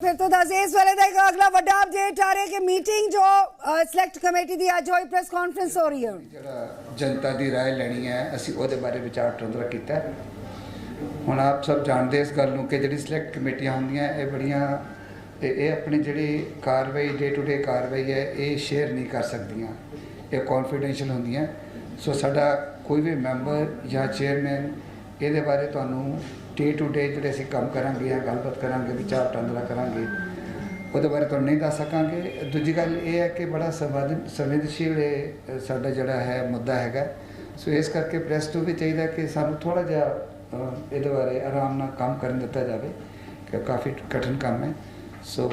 ਫਿਰ ਤੋਂ ਦੱਸ ਇਸ ਵੇਲੇ ਦਾ ਇੱਕ ਅਗਲਾ ਵੱਡਾ ਅਪਡੇਟ ਆ ਰਿਹਾ ਕਿ ਮੀਟਿੰਗ ਜੋ ਸਿਲੈਕਟ ਕਮੇਟੀ ਦੀ ਅੱਜ ਹੋਈ ਪ੍ਰੈਸ ਕਾਨਫਰੰਸ ਹੋ ਰਹੀ ਹੈ ਜਿਹੜਾ ਜਨਤਾ ਦੀ رائے ਲੈਣੀ ਹੈ ਅਸੀਂ ਉਹਦੇ ਬਾਰੇ ਵਿਚਾਰ ਵਟਾਂਦਰਾ ਕੀਤਾ ਹੈ। ਹੁਣ ਆਪ ਸਭ ਜਾਣਦੇ ਇਸ ਗੱਲ ਨੂੰ ਕਿ ਜਿਹੜੀ ਸਿਲੈਕਟ ਕਮੇਟੀਆਂ ਹੁੰਦੀਆਂ ਇਹ ਬੜੀਆਂ ਇਹ ਇਹ ਆਪਣੀ ਜਿਹੜੀ ਕਾਰਵਾਈ ਡੇ ਟੂ ਡੇ ਕਾਰਵਾਈ ਹੈ ਇਹ ਸ਼ੇਅਰ ਨਹੀਂ ਕਰ ਸਕਦੀਆਂ ਇਹ ਕੌਨਫੀਡੈਂਸ਼ੀਅਲ ਹੁੰਦੀਆਂ ਸੋ ਸਾਡਾ ਕੋਈ ਵੀ ਮੈਂਬਰ ਜਾਂ ਚੇਅਰਮੈਨ ਇਹਦੇ ਬਾਰੇ ਤੁਹਾਨੂੰ ਡੇ ਟੂ ਡੇ ਜਿਹੜੇ ਅਸੀਂ ਕੰਮ ਕਰਾਂਗੇ ਜਾਂ ਗੱਲਬਾਤ ਕਰਾਂਗੇ ਵਿਚਾਰ ਵਟਾਂਦਰਾ ਕਰਾਂਗੇ ਉਹਦੇ ਬਾਰੇ ਤੁਹਾਨੂੰ ਨਹੀਂ ਦੱਸ ਸਕਾਂਗੇ ਦੂਜੀ ਗੱਲ ਇਹ ਹੈ ਕਿ ਬੜਾ ਸੰਵਾਦ ਸੰਵੇਦਨਸ਼ੀਲ ਇਹ ਅ, ਸਾਡਾ ਜਿਹੜਾ ਹੈ ਮੁੱਦਾ ਹੈਗਾ ਸੋ ਇਸ ਕਰਕੇ ਪ੍ਰੈਸ ਨੂੰ ਵੀ ਚਾਹੀਦਾ ਕਿ ਸਾਨੂੰ ਥੋੜਾ ਜਿਹਾ ਅ, ਇਹਦੇ ਬਾਰੇ ਆਰਾਮ ਨਾਲ ਕੰਮ ਕਰਨ ਦਿੱਤਾ ਜਾਵੇ ਕਿ ਕਾਫੀ ਕਠਿਨ ਕੰਮ ਹੈ ਸੋ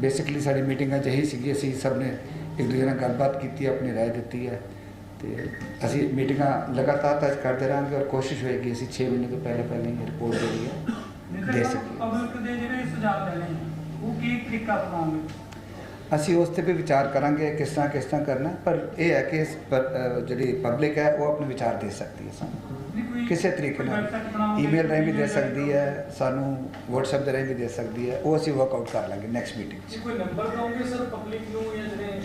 ਬੇਸਿਕਲੀ ਸਾਡੀ ਮੀਟਿੰਗਾਂ 'ਚ ਇਹੀ ਸੀਗੀ ਅਸੀਂ ਸਭ ਨੇ ਇੱਕ ਦੂਜੇ ਨਾਲ ਗੱਲਬਾਤ ਕੀਤੀ ਆਪਣੀ رائے ਦਿੱਤੀ ਹੈ ਤੇ ਅਸੀਂ ਮੀਟਿੰਗਾਂ ਲਗਾਤਾਰ ਤਾਂ ਕਰਦੇ ਰਹਾਂਗੇ ਔਰ ਕੋਸ਼ਿਸ਼ ਹੋਏਗੀ ਅਸੀਂ 6 ਮਹੀਨੇ ਤੋਂ ਪਹਿਲੇ ਪਹਿਲੇ ਹੀ ਰਿਪੋਰਟ ਜਿਹੜੀ ਹੈ ਦੇ ਸਕੀਏ। ਪਬਲਿਕ ਦੇ ਜਿਹੜੇ ਸੁਝਾਅ ਦੇਣੇ ਉਹ ਕੀ ਤਰੀਕਾ ਅਪਣਾਉਂਗੇ? ਅਸੀਂ ਉਸ ਤੇ ਵੀ ਵਿਚਾਰ ਕਰਾਂਗੇ ਕਿਸ ਤਰ੍ਹਾਂ ਕਿਸ ਤਰ੍ਹਾਂ ਕਰਨਾ ਪਰ ਇਹ ਹੈ ਕਿ ਇਸ ਜਿਹੜੀ ਪਬਲਿਕ ਹੈ ਉਹ ਆਪਣੇ ਵਿਚਾਰ ਦੇ ਸਕਦੀ ਹੈ ਸਾਨੂੰ। ਕਿਸੇ ਤਰੀਕੇ ਨਾਲ। ਈਮੇਲ ਰਾਹੀਂ ਵੀ ਦੇ ਸਕਦੀ ਹੈ ਸਾਨੂੰ WhatsApp ਦੇ ਰਾਹੀਂ ਵੀ ਦੇ ਸਕਦੀ ਹੈ ਉਹ ਅਸੀਂ ਵਰਕ ਆਊਟ ਕਰ ਲਾਂਗੇ ਨੈਕਸਟ ਮੀਟਿੰਗ 'ਚ। ਕੋਈ ਨੰਬਰ ਦਵਾਂਗੇ ਸਰ ਪਬਲਿਕ ਨੂੰ ਜਾਂ ਜਿਹੜੇ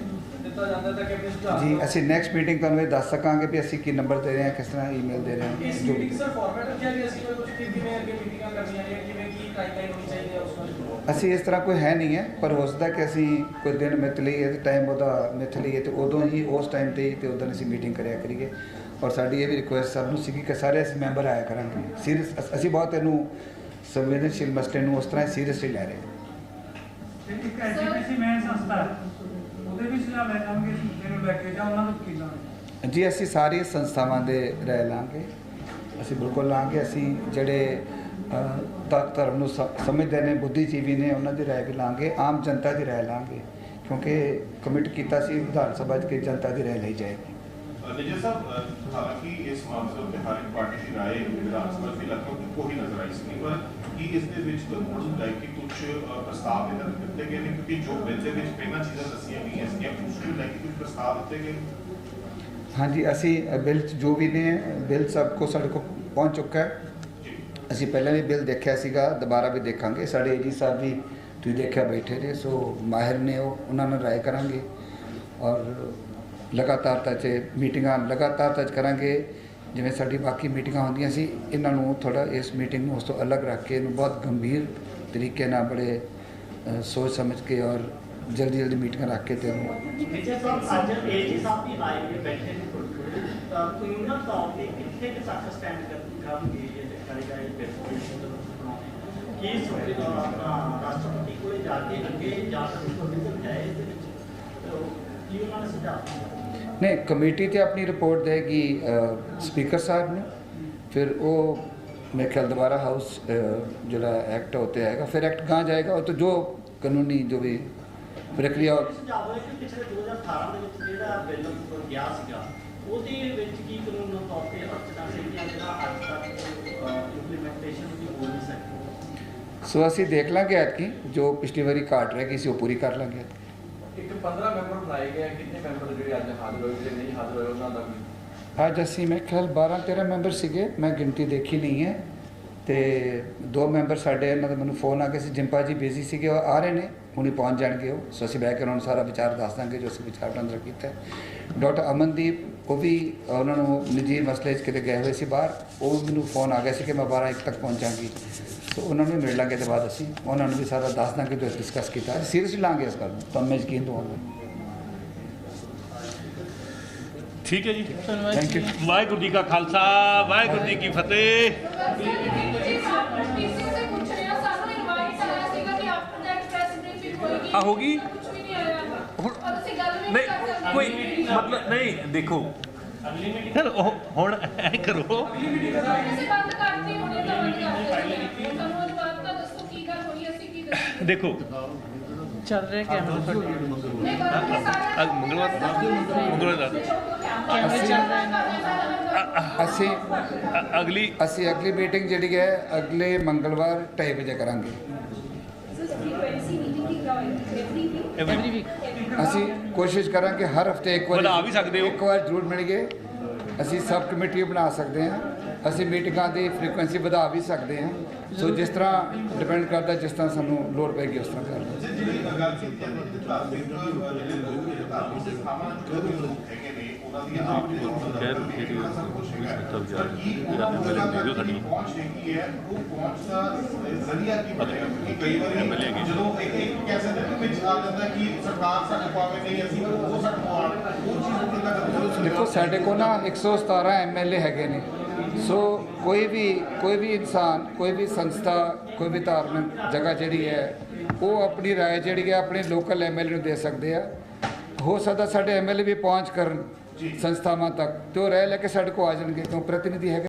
ਦਿੱਤਾ ਜਾਂਦਾ ਤਾਂ ਕਿ ਆਪਣੇ ਸੁਝਾਅ ਜੀ ਅਸੀਂ ਨੈਕਸਟ ਮੀਟਿੰਗ ਤੁਹਾਨੂੰ ਇਹ ਦੱਸ ਸਕਾਂਗੇ ਵੀ ਅਸੀਂ ਕੀ ਨੰਬਰ ਦੇ ਰਹੇ ਹਾਂ ਕਿਸ ਤਰ੍ਹਾਂ ਈਮੇਲ ਦੇ ਰਹੇ ਹਾਂ। ਇਸ ਮੀਟਿੰਗ ਸਰ ਫਾਰਮੈਟ ਰੱਖਿਆ ਗਿਆ ਸੀ ਕੋਈ ਕੁਝ ਕਿ ਕਿਵੇਂ ਅੱਗੇ ਮੀਟਿੰਗਾਂ ਕਰਨੀਆਂ ਨੇ ਕਿਵੇਂ ਕੀ ਟਾਈਮਲਾਈਨ ਹੋਣੀ ਚਾਹੀਦੀ ਹੈ ਉਸ ਬਾਰੇ। ਅਸੀਂ ਇਸ ਤਰ੍ਹਾਂ ਕੋਈ ਹੈ ਨਹੀਂ ਹੈ ਪਰ ਹੋ ਸਕਦਾ ਕਿ ਅਸੀਂ ਕੋਈ ਦਿਨ ਮਿੱਥ ਲਈਏ ਤੇ ਟਾਈਮ ਉਹਦਾ ਮਿੱਥ ਲਈਏ ਤੇ ਉਦੋਂ ਹੀ ਉਸ ਟਾਈਮ ਤੇ ਹੀ ਤੇ ਉਦੋਂ ਅਸੀਂ ਮੀਟਿੰਗ ਕਰਿਆ ਕਰੀਏ। ਔਰ ਸਾਡੀ ਇਹ ਵੀ ਰਿਕੁਐਸਟ ਸਭ ਨੂੰ ਸੀਗੀ ਕਿ ਸਾਰੇ ਅਸੀਂ ਮੈਂਬਰ ਆਇਆ ਕਰਾਂਗੇ। ਸੀਰੀਅਸ ਅਸੀਂ ਬਹੁਤ ਇਹਨੂੰ ਸੰਵੇਦਨਸ਼ੀਲ ਮਸਲੇ ਨੂੰ ਉਸ ਤਰ੍ਹਾਂ ਸੀਰੀਅਸਲੀ ਲੈ ਰਹੇ ਹਾਂ। ਇੱਕ ਐਜੀਪੀਸੀ ਮੈਂ ਸੰਸਥਾ। ਉਹਦੇ ਵੀ ਸੁਝਾਅ ਲੈ ਜਾਵਾਂਗੇ ਇਸ ਮੁੱਦੇ ਨੂੰ ਲੈ ਕੇ ਜਾਂ ਉਹਨਾਂ ਨੂੰ ਵਕੀਲਾਂ ਨੂੰ ਜੀ ਅਸੀਂ ਸਾਰੀ ਸੰਸਥਾਵਾਂ ਦੇ ਰਾਏ ਲਾਂਗੇ। ਅਸੀਂ ਬਿਲਕੁਲ ਲਾਂਗੇ। ਅਸੀਂ ਜਿਹੜੇ ਅ, ਧ- ਧਰਮ ਨੂੰ ਸ- ਸਮਝਦੇ ਨੇ ਬੁੱਧੀਜੀਵੀ ਨੇ ਉਹਨਾਂ ਦੀ ਰਾਏ ਵੀ ਲਾਂਗੇ। ਆਮ ਜਨਤਾ ਦੀ ਰਾਏ ਲਾਂਗੇ ਕਿਉਂਕਿ ਕਮਿਟ ਕੀਤਾ ਸੀ ਵਿਧਾਨ ਸਭਾ 'ਚ ਕਿ ਜਨਤਾ ਦੀ ਰਾਏ ਲਈ ਜਾਏਗੀ। ਨਿਜਰ ਸਾਹਿਬ ਅ, ਹਾਲਾਂਕਿ ਇਸ ਮਾਮਲੇ ਉੱਤੇ ਹਰ ਇੱਕ ਪਾਰਟੀ ਦੀ ਰਾਏ ਵਿਧਾਨ ਸਭਾ ਦੀ ਲਗਭਗ ਇੱਕੋ ਹੀ ਨਜ਼ਰ ਆਈ ਸੀ ਪਰ ਕੀ ਇਸ ਦੇ ਵਿੱਚ ਕਾਨੂੰਨ ਹੁੰਦਾ ਹੈ ਕਿ ਕੁਝ ਅ, ਪ੍ਰਸਤਾਵ ਇਹਨਾਂ ਦੇ ਦਿੱਤੇ ਗਏ ਨੇ? ਕਿਉਂਕਿ ਜੋ ਬਿੱਲ ਦੇ ਵਿੱਚ ਪਹਿਲਾਂ ਚੀਜ਼ਾਂ ਦੱਸੀਆਂ ਗਈਆਂ ਸੀ ਉਸ ਨੂੰ ਲੈ ਕੇ ਕੁਝ ਪ੍ਰਸਤਾਵ ਦਿੱਤੇ ਗਏ ਹਾਂਜੀ ਅਸੀਂ ਬਿੱਲ ਜੋ ਵੀ ਨੇ ਬਿੱਲ ਸਭ ਕੋ ਸਾਡੇ ਕੋਲ ਪਹੁੰਚ ਚੁੱਕਾ ਹੈ। ਜੀ। ਅਸੀਂ ਪਹਿਲਾਂ ਵੀ ਬਿੱਲ ਦੇਖਿਆ ਸੀਗਾ ਦੁਬਾਰਾ ਵੀ ਦੇਖਾਂਗੇ। ਸਾਡੇ ਏਜੀ ਸਾਹਿਬ ਵੀ ਤੁਸੀਂ ਦੇਖਿਆ ਬੈਠੇ ਨੇ ਸੋ ਮਾਹਿਰ ਨੇ ਉਹ ਉਹਨਾਂ ਨਾਲ ਰਾਏ ਕਰਾਂਗੇ। ਔਰ ਲਗਾਤਾਰ ਤਾਂ ਚ ਮੀਟਿੰਗਾਂ ਲਗਾਤਾਰ ਤਾਂ ਕਰਾਂਗੇ। ਜਿਵੇਂ ਸਾਡੀ ਬਾਕੀ ਮੀਟਿੰਗਾਂ ਹੁੰਦੀਆਂ ਸੀ ਇਹਨਾਂ ਨੂੰ ਥੋੜਾ ਇਸ ਮੀਟਿੰਗ ਨੂੰ ਉਸ ਤੋਂ ਅਲੱਗ ਰੱਖ ਕੇ ਇਹਨੂੰ ਬਹੁਤ ਗੰਭੀਰ ਤਰੀਕੇ ਨਾਲ ਬੜੇ ਸੋਚ ਸਮਝ ਕੇ ਔਰ ਜਲਦੀ ਜਲਦੀ ਮੀਟਿੰਗਾਂ ਰੱਖ ਕੇ ਤੇ ਇਹਨੂੰ ਵਿਜੇ ਸਾਹਿਬ ਅੱਜ ਏਜੀ ਸਾਹਿਬ ਵੀ ਆਏ ਨੇ ਬੈਠੇ ਨੇ ਥੋੜ੍ਹੇ ਥੋੜ੍ਹੇ। ਤਾਂ ਕਾਨੂੰਨਾਂ ਤੌਰ ਤੇ ਕਿੱਥੇ ਕੁ ਤੱਕ ਸਟੈਂਡ ਕਰਨਗੇ ਇਹ ਕਰੇਗਾ ਇਹ ਪੈਸਾ ਕੀ ਸੁਪਰੀਮ ਕੋਰਟ ਆਪਣਾ ਰਾਸ਼ਟਰਪਤੀ ਕੋਲੇ ਜਾ ਕੇ ਅੱਗੇ ਜਾ ਕੇ ਪ੍ਰੋਵੀਜ਼ਨ ਹੈ ਇਸ ਦੇ ਵਿੱਚ ਤਾਂ ਕੀ ਉਹਨਾਂ ਨੇ ਸੁਝਾਅ ਦਿੱਤਾ? ਨਹੀਂ ਕਮੇਟੀ ਤੇ ਆਪਣੀ ਰਿਪੋਰਟ ਦੇਗੀ ਸਪੀਕਰ ਸਾਹਿਬ ਨੇ ਫਿਰ ਉਹ ਮੇਰੇ ਖਿਆਲ ਦੁਬਾਰਾ ਹਾਊਸ ਜਿਹੜਾ ਐਕਟ ਹੋਤੇ ਆਏਗਾ ਫਿਰ ਐਕਟ ਕਹਾਂ ਜਾਏਗਾ ਉਹ ਤਾਂ ਜੋ ਕਾਨੂੰਨੀ ਜੋ ਵੀ ਪ੍ਰਕਿਰਿਆ ਸੁਝਾਅ ਹੋਇਆ ਕਿ ਪਿਛਲੇ 2018 ਦੇ ਵਿੱਚ ਜਿਹੜਾ ਬਿੱਲ ਗਿਆ ਸੀਗਾ ਉਹਦੇ ਵਿੱਚ ਕੀ ਕਾਨੂੰਨ ਤੌਰ ਤੇ ਅਰਚਨਾ ਸੀਗੀਆਂ ਜਿਹੜਾ ਅੱਜ ਤੱਕ ਇੰਪਲੀਮੈਂਟੇਸ਼ਨ ਵੀ ਹੋ ਨਹੀਂ ਸਕੀ। ਸੋ ਅਸੀਂ ਦੇਖ ਲਾਂਗੇ ਐਤਕੀ ਜੋ ਪਿਛਲੀ ਵਾਰੀ ਘਾਟ ਰਹਿ ਗਈ ਸੀ ਉਹ ਪੂਰੀ ਕਰ ਲਾਂਗੇ ਇੱਕ 15 ਮੈਂਬਰ ਬਣਾਏ ਗਏ ਕਿੰਨੇ ਮੈਂਬਰ ਜਿਹੜੇ ਅੱਜ ਹਾਜ਼ਰ ਹੋਏ ਜਿਹੜੇ ਨਹੀਂ ਹਾਜ਼ਰ ਹੋਏ ਉਹਨਾਂ ਦਾ ਵੀ। ਅੱਜ ਅਸੀਂ ਮੇਰੇ ਖਿਆਲ 12 13 ਮੈਂਬਰ ਸੀਗੇ ਮੈਂ ਗਿਣਤੀ ਦੇਖੀ ਨਹੀਂ ਹੈ। ਤੇ ਦੋ ਮੈਂਬਰ ਸਾਡੇ ਇਹਨਾਂ ਦਾ ਮੈਨੂੰ ਫੋਨ ਆ ਗਿਆ ਸੀ ਜਿੰਪਾ ਜੀ ਬਿਜ਼ੀ ਸੀਗੇ ਉਹ ਆ ਰਹੇ ਨੇ ਹੁਣੀ ਪਹੁੰਚ ਜਾਣਗੇ ਉਹ। ਸੋ ਅਸੀਂ ਬਹਿ ਕੇ ਉਹਨਾਂ ਨੂੰ ਸਾਰਾ ਵਿਚਾਰ ਦੱਸ ਦਾਂਗੇ ਜੋ ਅਸੀਂ ਵਿਚਾਰ ਵਟਾਂਦਰਾ ਕੀਤਾ। ਡਾਕਟਰ ਅਮਨਦੀਪ ਉਹ ਵੀ ਉਹਨਾਂ ਨੂੰ ਨਿੱਜੀ ਮਸਲੇ 'ਚ ਕਿਤੇ ਗਏ ਹੋਏ ਸੀ ਬਾਹਰ ਉਹ ਮੈਨੂੰ ਫੋਨ ਆ ਗਿਆ ਸੀ ਕਿ ਮੈਂ 12 ਇੱਕ ਤੱਕ ਪਹੁੰਚਾਂਗੀ। ਸੋ ਉਹਨਾਂ ਨੂੰ ਮਿਲ ਲਾਂਗੇ ਤੇ ਬਾਅਦ ਅਸੀਂ ਉਹਨਾਂ ਨੂੰ ਵੀ ਸਾਰਾ ਦੱਸ ਦਾਂਗੇ ਜੋ ਡਿਸਕਸ ਕੀਤਾ। ਸੀਰੀਅਸਲੀ ਲਾਂਗੇ ਇਸ ਗੱਲ ਨੂੰ ਤੁਹਾਨੂੰ ਮੈਂ ਯਕੀਨ ਦਵਾਉਂਗਾ ਠੀਕ ਹੈ ਜੀ। ਥੈਂਕ ਯੂ ਵਾਹਿਗੁਰੂ ਜੀ ਕਾ ਖਾਲਸਾ ਵਾਹਿਗੁਰੂ ਜੀ ਕੀ ਫਤਿਹ। ਆ ਹੋਗੀ ਹੁਣ ਨਹੀਂ ਕੋਈ ਮਤਲਬ ਨਹੀਂ ਦੇਖੋ। ਫਿਰ ਉਹ ਹੁਣ ਐ ਕਰੋ। ਅਸੀਂ ਬੰਦ ਕਰਤੀ ਹੁਣੇ ਤਾਂ ਬੰਦ ਕਰਦੇ ਸੀ ਸਾਨੂੰ ਅੱਜ ਬਾਤ ਤਾਂ ਦੱਸੋ ਕੀ ਗੱਲ ਹੋਈ ਅਸੀਂ ਕੀ ਦੱਸੀ ਦੇਖੋ। ਚੱਲ ਰਿਹਾ ਕੈਮਰਾ ਤੁਹਾਡੇ ਸਾਰੇ ਅੱਜ ਮੰਗਲਵਾਰ ਮੰਗਲਵਾਰ ਦਾ। ਕੈਮਰੇ ਚੱਲ ਰਹੇ ਅਸੀਂ ਅਗਲੀ ਅਸੀਂ ਅਗਲੀ ਮੀਟਿੰਗ ਜਿਹੜੀ ਹੈ ਅਗਲੇ ਮੰਗਲਵਾਰ 2:30 ਵਜੇ ਕਰਾਂਗੇ। ਐਵਰੀ ਵੀਕ ਅਸੀਂ ਕੋਸ਼ਿਸ਼ ਕਰਾਂਗੇ ਹਰ ਹਫ਼ਤੇ ਇੱਕ ਵਾਰ ਬਣਾ ਵੀ ਸਕਦੇ ਹੋ। ਇੱਕ ਵਾਰ ਜ਼ਰੂਰ ਮਿਲ ਗਏ ਅਸੀਂ ਸਬ ਕਮੇਟੀ ਬਣਾ ਸਕਦੇ ਹਾਂ। ਅਸੀਂ ਮੀਟਿੰਗਾਂ ਦੀ ਫ੍ਰੀਕੁਐਂਸੀ ਵਧਾ ਵੀ ਸਕਦੇ ਹਾਂ। ਸੋ ਜਿਸ ਤਰ੍ਹਾਂ ਡਿਪੈਂਡ ਕਰਦਾ ਜਿਸ ਤਰ੍ਹਾਂ ਸਾਨੂੰ ਲੋੜ ਪੈਗੀ ਉਸ ਤਰ੍ਹਾਂ ਕਰ ਲਵਾਂਗੇ। ਜਿਹੜੀ ਗੱਲ ਕੀਤੀ ਜਾਂਦੀ ਹੈ ਕਿ ਧਾਰਮਿਕ ਅਹ, ਜਿਹੜੇ ਲੋਕ ਨੇ ਧਾਰਮਿਕ ਸੰਸਥਾਵਾਂ ਨਾਲ ਜੁੜੇ ਹੋਏ ਲੋਕ ਹੈਗੇ ਨੇ ਉਹਨਾਂ ਦੀਆਂ ਆਪਣੀ ਖੈਰ, ਜਿਹੜੀ ਜਿਹੜਾ ਸਭ ਕੁਝ ਹੈਗਾ ਸਭ ਜਾ ਪਰ ਕੀ ਰਿਹਾ। ਉਹਨਾਂ ਨੂੰ MLA ਜਿਹੜਾ ਵੀਡੀਓ ਸਾਡੀ। ਪਹੁੰਚ ਹੈਗੀ ਹੈ ਉਹ ਪਹੁੰਚ ਦਾ ਜ਼ਰੀਆ ਕੀ ਬਣੇਗਾ ਕਿਉਂਕਿ ਕਈ ਵਾਰੀ MLA ਹੈਗੇ। ਜਦੋਂ ਇੱਕ ਇੱਕ ਕਹਿ ਸਕਦੇ ਨੇ ਵਿੱਚ ਆ ਜਾਂਦਾ ਕਿ ਸਰਕਾਰ ਸਾਡੇ ਪਾਵੇ ਨਹੀਂ ਅਸੀਂ ਉਹ ਸਾਡੇ ਪਾਉਣ ਉਹ ਚੀਜ਼ ਨੂੰ ਕਿੱਦਾਂ ਕਰਦੇ ਦੇਖੋ ਸਾਡੇ ਕੋਲ ਨਾ 117 ਐਮਐਲਏ ਹੈਗੇ ਨੇ ਸੋ ਕੋਈ ਵੀ ਕੋਈ ਵੀ ਇਨਸਾਨ ਕੋਈ ਵੀ ਸੰਸਥਾ ਕੋਈ ਵੀ ਧਾਰਮਿਕ ਜਗ੍ਹਾ ਜਿਹੜੀ ਹੈ ਉਹ ਆਪਣੀ رائے ਜਿਹੜੀ ਹੈ ਆਪਣੇ ਲੋਕਲ ਐਮਐਲਏ ਨੂੰ ਦੇ ਸਕਦੇ ਆ ਹੋ ਸਕਦਾ ਸਾਡੇ ਐਮਐਲਏ ਵੀ ਪਹੁੰਚ ਕਰਨ ਸੰਸਥਾਵਾਂ ਤੱਕ ਤੇ ਉਹ ਰਹਿ ਲੈ ਕੇ ਸਾਡੇ ਕੋਲ ਆ ਜਾਣਗੇ ਕਿਉਂ ਪ੍ਰਤੀਨਿਧੀ ਹੈਗੇ